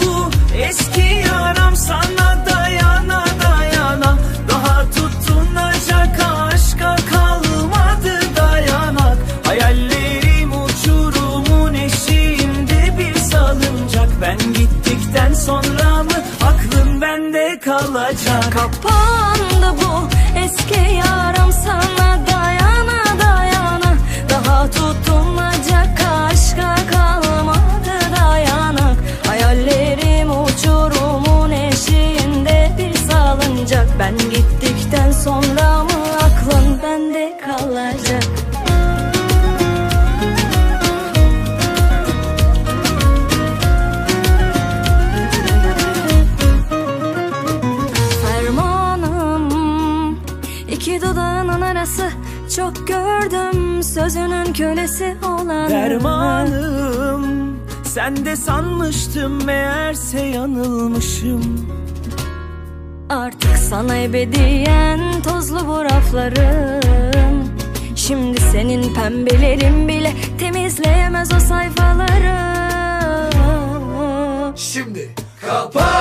bu eski yaram sana dayana dayana. Daha tutunacak aşka kalmadı dayanak. Hayallerim uçurumun eşiğinde bir salıncak. Ben gittikten sonra mı aklın bende kalacak? Kapandı salıncak Ben gittikten sonra mı aklın bende kalacak? Fermanım iki dudağının arası. Çok gördüm sözünün kölesi olan Dermanım Sen de sanmıştım meğerse yanılmışım Artık sana ebediyen tozlu bu raflarım Şimdi senin pembelerin bile temizleyemez o sayfaları Şimdi kapandı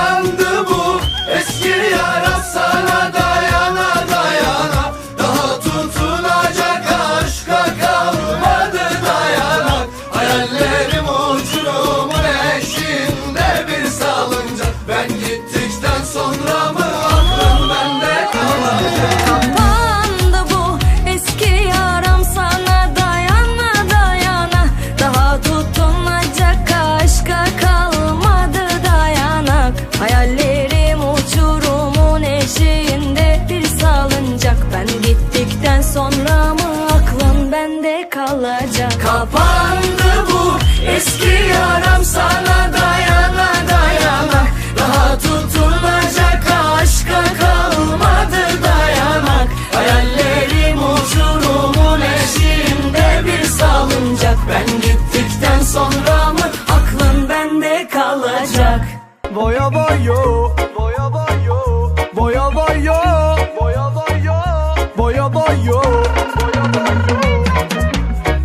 boya boyo.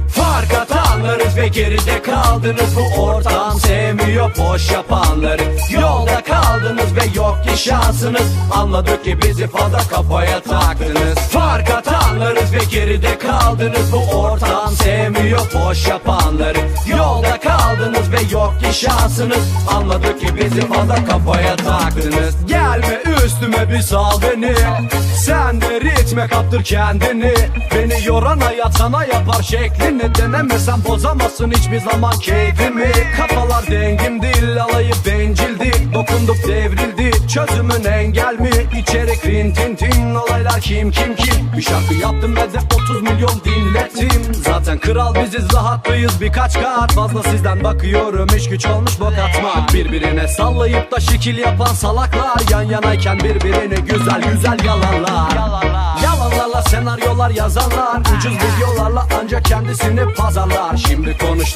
Fark atanlarız ve geride kaldınız. Bu ortam sevmiyor boş yapanları. Yolda kaldınız ve yok ki şansınız Anladık ki bizi fazla kafaya taktınız. Fark atanlarız ve geride kaldınız. Bu ortam sevmiyor boş yapanları. Yolda kaldınız ve yok ki şansınız Anladık ki bizi fazla kafaya taktınız. Gelme üstüme bir sal beni. Sen de ritme kaptır kendini. Beni yoran hayat sana yapar şeklini. Denemesen bozamazsın hiçbir zaman keyfimi. Kafalar dengim değil alayı bencildi. Dokunduk devrildi çözümün engel mi? İçerik rin tin tin olaylar kim kim kim? Bir şarkı yaptım ve de 30 milyon dinlettim. Zaten kral biziz rahatlıyız birkaç kat. Fazla sizden bakıyorum iş güç olmuş bok atmak. Birbirine sallayıp da şekil yapan salaklar. Yan yanayken birbirini güzel güzel yalanlar yazanlar Ucuz videolarla ancak kendisini pazarlar. Şimdi konuştum